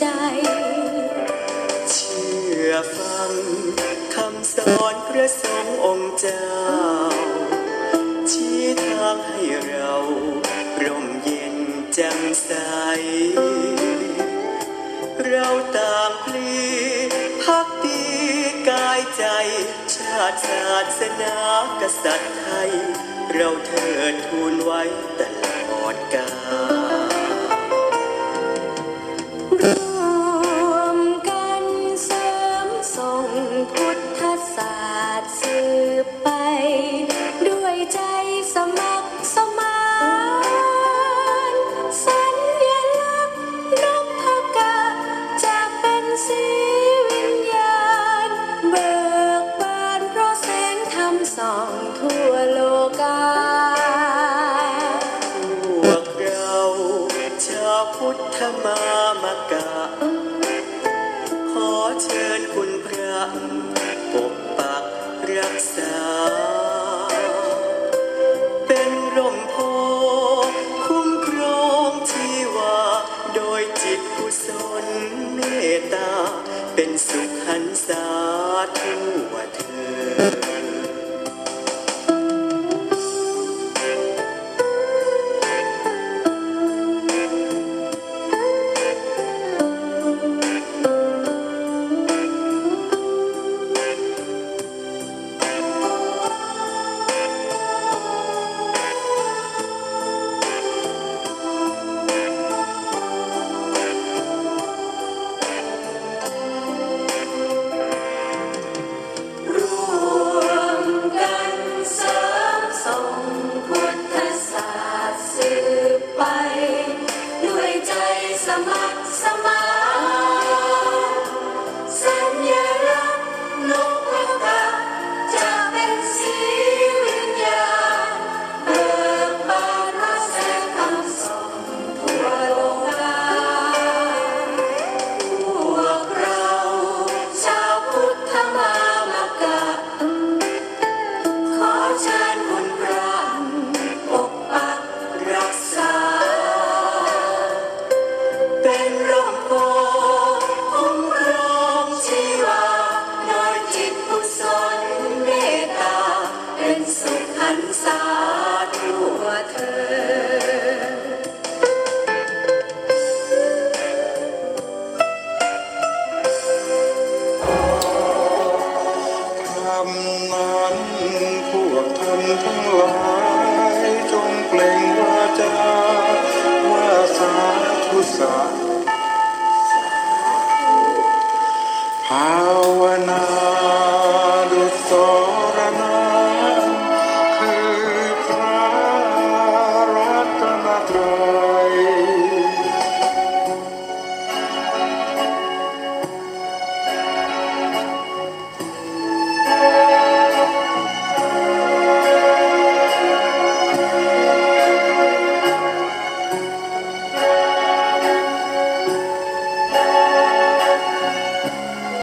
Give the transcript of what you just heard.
เชิดชูใจ เชื่อฟังคำสอนพระสงฆ์องค์เจ้า ชี้ทางให้เราร่มเย็นแจ่มใส เราต่างพลีพักดีกายใจ ชาติศาสนากษัตริย์ไทย เราเทิดทูนไว้ตลอดกาล งธรรมส่องทั่วโลกา พวกเราชาวพุทธมามกะ ขอเชิญคุณพระปกปักรักษา เป็นร่มโพคุ้มครองชีวาโดยจิตกุศลเมตตา เป็นสุขหันษาทั่วเธ คำนั้นพวกท่านทั้งหลายจงเปล่งวาจาวาสาธุสาธุ How